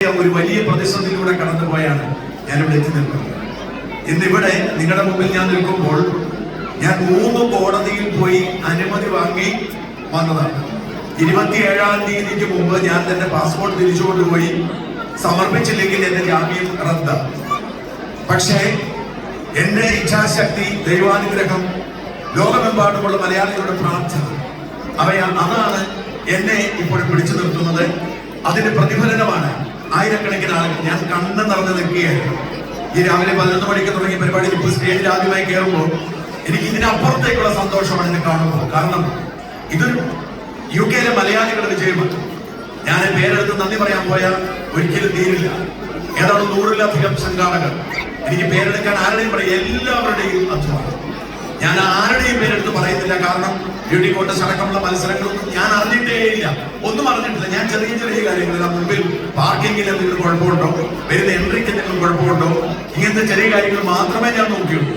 ഒരു വലിയ പ്രതിസന്ധിയിലൂടെ കടന്നുപോയാണ് ഞാനിവിടെ എത്തി നിൽക്കുന്നത്. ഇന്നിവിടെ നിങ്ങളുടെ മുമ്പിൽ ഞാൻ നിൽക്കുമ്പോൾ ഞാൻ മൂന്ന് കോടതിയിൽ പോയി അനുമതി വാങ്ങി വന്നതാണ്. ഇരുപത്തിയേഴാം തീയതിക്ക് മുമ്പ് ഞാൻ എന്റെ പാസ്പോർട്ട് തിരിച്ചു കൊണ്ടുപോയി സമർപ്പിച്ചില്ലെങ്കിൽ എന്റെ ജാമ്യം റദ്ദ. പക്ഷേ എന്റെ ഇച്ഛാശക്തി ദൈവാനുഗ്രഹം ലോകമെമ്പാടുമുള്ള മലയാളികളുടെ പ്രാർത്ഥന അവയ അതാണ് എന്നെ ഇപ്പോൾ പിടിച്ചു നിർത്തുന്നത്. അതിന്റെ പ്രതിഫലനമാണ് ആയിരക്കണക്കിന് ആളുകൾ. ഞാൻ കണ്ണ് നിറഞ്ഞു നിൽക്കുകയായിരുന്നു. ഈ രാവിലെ പതിനൊന്ന് മണിക്ക് തുടങ്ങിയ പരിപാടി ഇപ്പോൾ സ്റ്റേജിൽ ആദ്യമായി കയറുമ്പോൾ എനിക്ക് ഇതിനപ്പുറത്തേക്കുള്ള സന്തോഷമാണ് എന്നെ കാണുമ്പോൾ. കാരണം ഇതൊരു യു കെയിലെ മലയാളികളുടെ വിജയമാണ്. ഞാൻ പേരെടുത്ത് നന്ദി പറയാൻ പോയാൽ ഒരിക്കലും തീരില്ല. ഏതാണ്ട് നൂറിലധികം സംഘാടകർ. എനിക്ക് പേരെടുക്കാൻ ആരുടെയും പറയാം എല്ലാവരുടെയും അധ്വാനം ഞാൻ ആരുടെയും പേരെടുത്ത് പറയുന്നില്ല. കാരണം ബ്യൂട്ടി കോട്ടസ് അടക്കമുള്ള മത്സരങ്ങളൊന്നും ഞാൻ അറിഞ്ഞിട്ടേ ഇല്ല. ഒന്നും അറിഞ്ഞിട്ടില്ല. ഞാൻ ചെറിയ ചെറിയ കാര്യങ്ങളെല്ലാം മുമ്പിൽ പാർക്കിങ്ങിൽ എന്തെങ്കിലും കുഴപ്പമുണ്ടോ? വരുന്ന എൻട്രിക്ക് എന്തെങ്കിലും കുഴപ്പമുണ്ടോ? ഇങ്ങനത്തെ ചെറിയ കാര്യങ്ങൾ മാത്രമേ ഞാൻ നോക്കിയുള്ളൂ.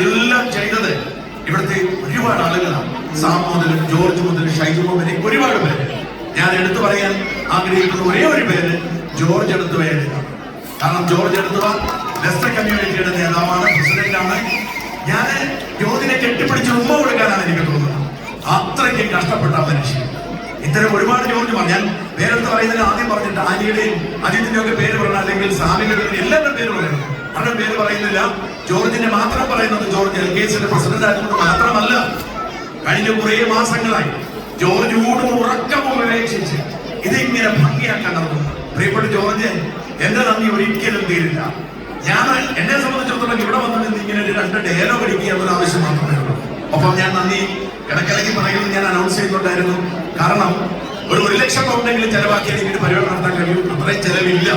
എല്ലാം ചെയ്തത് ഇവിടുത്തെ ഒരുപാട് ആളുകളാണ്. സാം മുതൽ ജോർജ് മുതൽ ഷൈജു വരെ ഒരുപാട് പേര്. ഞാൻ എടുത്തു പറയാൻ ആഗ്രഹിക്കുന്ന ഒരേ ഒരു പേര് ജോർജ് എടുത്തുവയാണ് കാരണം ജോർജ് എടുത്തുവ ലെസ്റ്റർ കമ്മ്യൂണിറ്റിയുടെ നേതാവാണ് പ്രസിഡന്റാണ്. ഞാൻ കെട്ടിപ്പിടിച്ച് ഉമ്മ കൊടുക്കാനാണ് എനിക്ക് തോന്നുന്നത്. അത്രയ്ക്ക് കഷ്ടപ്പെട്ട മനുഷ്യൻ. ഇത്തരം ഒരുപാട് ജോലി പറഞ്ഞാൽ പേരെടുത്ത് പറയുന്നതിന് ആദ്യം പറഞ്ഞിട്ട് ആനിയുടെയും അജിത്തിന്റെയും ഒക്കെ പേര് പറയണം അല്ലെങ്കിൽ സാമിയുടെ പേര് എല്ലാവരുടെ പേര് പറയണം. അവരുടെ പേര് പറയുന്നില്ല. ജോർജിന്റെ മാത്രം പറയുന്നത് ജോർജ് എൽ കെ സിന്റെ പ്രസിഡന്റ് ആയിരുന്നത് മാത്രമല്ല കഴിഞ്ഞ കുറേ മാസങ്ങളായി ജോർജ് ഊടും ഉറക്കവും ഉപേക്ഷിച്ച് ഇതിങ്ങനെ ഭംഗിയാക്കാൻ നടക്കുന്നു. പ്രിയപ്പെട്ട ജോർജ് എന്റെ നന്ദി ഒരിക്കലും തീരില്ല. ഞാൻ എന്നെ നിന്ന് ഏലോ പഠിക്കുക എന്നൊരു ആവശ്യം മാത്രമേ ഉള്ളൂ. ഒപ്പം ഞാൻ നന്ദി. ഇടയ്ക്കിടയ്ക്ക് പറയുന്നത് ഞാൻ അനൗൺസ് ചെയ്തിട്ടുണ്ടായിരുന്നു കാരണം ഒരു ഒരു ലക്ഷം പൗണ്ടെങ്കിലും ചെലവാക്കിയാൽ ഇങ്ങനെ പരിപാടി നടത്താൻ കഴിയും. അത്രയും ചെലവില്ല.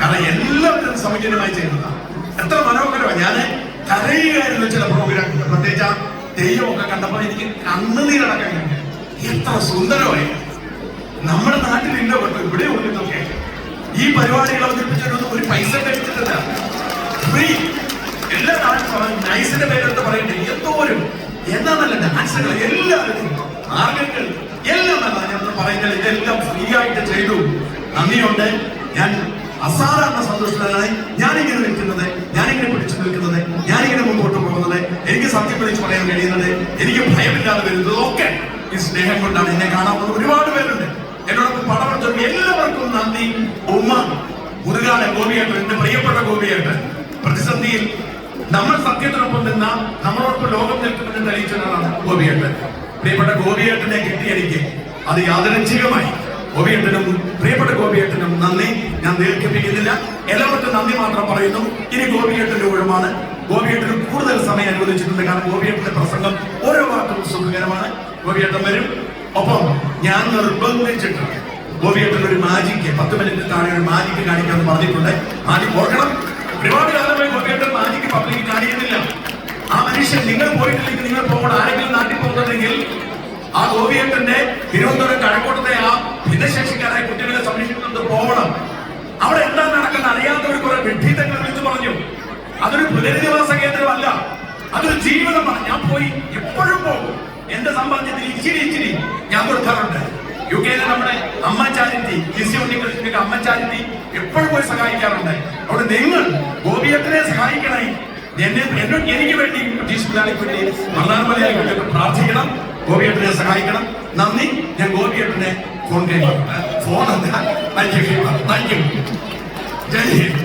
കാരണം എല്ലാവരും സൗജന്യമായി ചെയ്യുന്നതാണ് എത്ര മനോഹരമാണ്. ഞാൻ കരയുകയായിരുന്നു ചില പ്രോഗ്രാം പ്രത്യേകിച്ച് ആ തെയ്യമൊക്കെ കണ്ടപ്പോൾ എനിക്ക് കണ്ണുനീരടക്കം കഴിഞ്ഞു. എത്ര സുന്ദരമായി. നമ്മുടെ നാട്ടിലില്ല കേട്ടോ. ഇവിടെ ഉള്ളിന്നൊക്കെ ഈ പരിപാടികൾ അവതരിപ്പിച്ചിട്ടൊന്നും ഒരു പൈസ കഴിച്ചിട്ടില്ല ഫ്രീ നാട്ടിലും നൈസിന്റെ പേരെടുത്ത് പറയട്ടെ എന്തോരും? എന്നാന്നല്ല ഡാൻസുകൾ എല്ലാവരും മാർഗങ്ങൾ എല്ലാം നല്ല ഞാൻ പറയുന്നത് ഇതെല്ലാം ഫ്രീ ആയിട്ട് ചെയ്തു. നന്ദിയുണ്ട്. ഞാൻ അസാധാരണ സന്തോഷത്തിലാണ് ഞാനിങ്ങനെ നിൽക്കുന്നത് ഞാനിങ്ങനെ പിടിച്ചു നിൽക്കുന്നത് ഞാനിങ്ങനെ മുമ്പോട്ട് പോകുന്നത്. എനിക്ക് സത്യം വിളിച്ച് പറയാൻ കഴിയുന്നത് എനിക്ക് ഭയമില്ലാതെ വരുന്നത് ഒക്കെ ഈ സ്നേഹം കൊണ്ടാണ് എന്നെ കാണാൻ വന്നത് ഒരുപാട് പേരുണ്ട്. എന്നോടൊപ്പം പടമെടുത്ത എല്ലാവർക്കും നന്ദി. ഉമ്മ മുരുകാല ഗോപിയേട്ടൻ എന്റെ പ്രിയപ്പെട്ട ഗോപിയേട്ടൻ. പ്രതിസന്ധിയിൽ നമ്മൾ സത്യത്തിനൊപ്പം നിന്ന നമ്മളോടൊപ്പം ലോകം നിൽക്കുമെന്ന് തെളിയിച്ചതാണ് ഗോപിയേട്ടൻ. പ്രിയപ്പെട്ട ഗോപിയേട്ടനെ കിട്ടിയെനിക്ക് അത് യാദൃച്ഛികമായി. ഗോപിയേട്ടനും പ്രിയപ്പെട്ട ഗോപിയേട്ടനും നന്ദി. ഞാൻ ദീർഘിപ്പിക്കുന്നില്ല. എല്ലാവർക്കും നന്ദി മാത്രം പറയുന്നു. ഇനി ഗോപിയേട്ടന്റെ ഊഴമാണ്. ഗോപിയേട്ടന് കൂടുതൽ സമയം അനുവദിച്ചിട്ടുണ്ട്. കാരണം ഗോപിയേട്ടന്റെ പ്രസംഗം ഓരോ വാക്കും സുഖകരമാണ്. ഗോപിയേട്ടൻ വരും. ഒപ്പം ഞാൻ നിർബന്ധിച്ചിട്ടുണ്ട്. ഗോപിയേട്ടൻ ഒരു മാജിക്ക് പത്ത് മിനിറ്റ് താഴെ ഒരു മാജിക്ക് കാണിക്കാമെന്ന് പറഞ്ഞിട്ടുണ്ട്. മാജിക് ഓർക്കണം. ഒരുപാട് കാലമായി മാജിക്ക് പബ്ലിക് കാണിക്കുന്നില്ല ആ മനുഷ്യൻ നിങ്ങൾ പോയിട്ടില്ലെങ്കിൽ നിങ്ങൾ പോകണം ആരെങ്കിലും നാട്ടിൽ പോകുന്നുണ്ടെങ്കിൽ ആ ഗോപിയേട്ടന്റെ തിരുവനന്തപുരം കഴക്കൂട്ടത്തെ ആ ഭിന്നശേഷിക്കാരായ കുട്ടികളെ സംരക്ഷിക്കുന്നത് പോകണം. അവിടെ എന്താ നടക്കുന്നത് അറിയാത്തവർ കുറെ വിഡ്ഢീതങ്ങൾ വിളിച്ചു പറഞ്ഞു. അതൊരു പുനരധിവാസ കേന്ദ്രമല്ല. അതൊരു ജീവിതമാണ്. ഞാൻ പോയി എപ്പോഴും പോകും. എന്റെ സമ്പാദ്യത്തിൽ ഇച്ചിരി ഇച്ചിരി ഞാൻ കൊടുക്കാറുണ്ട്. യു കെയിലെ നമ്മുടെ അമ്മ ചാരിറ്റി ഉണ്ണികൃഷ്ണന്റെ അമ്മ ചാരിറ്റി എപ്പോഴും പോയി സഹായിക്കാറുണ്ട്. അവിടെ നിങ്ങൾ ഗോപിയത്തിനെ സഹായിക്കണേ. എന്നെ എന്നോട് എനിക്ക് വേണ്ടി ബ്രിട്ടീഷ് പിള്ളാളിക്ക് വേണ്ടി മലയാളിക്ക് വേണ്ടി പ്രാർത്ഥിക്കണം ഗോപിയേട്ടനെ സഹായിക്കണം. നന്ദി ഞാൻ ഗോപിയേട്ടനെ ഫോൺ കൈമാറും ഫോൺ എന്താ thank you thank you Jai Hind.